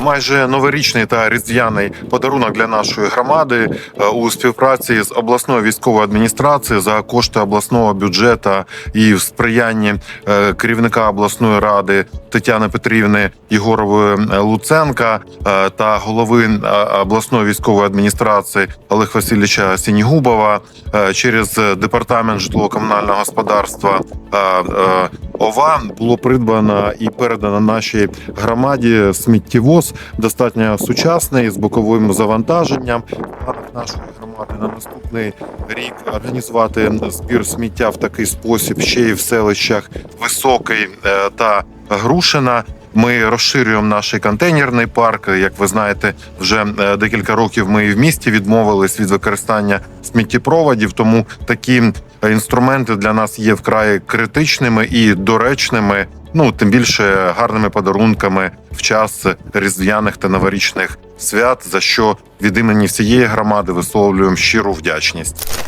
майже новорічний та різдвяний подарунок для нашої громади е, у співпраці з обласною військовою адміністрацією за кошти обласного бюджету і в сприянні е, керівника обласної ради Тетяни Петрівни Єгорової е, Луценка та голови обласної військової адміністрації Олег Васильовича Сінігубова через департамент житлово-комунального господарства ОВА було придбано і передано нашій громаді сміттєвоз достатньо сучасний з боковим завантаженням. Планах нашої громади на наступний рік організувати збір сміття в такий спосіб ще й в селищах Високий е, та Грушина. Ми розширюємо наш контейнерний парк. Як ви знаєте, вже е, декілька років ми в місті відмовились від використання сміттєпроводів. Тому такі інструменти для нас є вкрай критичними і доречними. Ну тим більше гарними подарунками в час різдвяних та новорічних свят, за що від імені всієї громади висловлюємо щиру вдячність.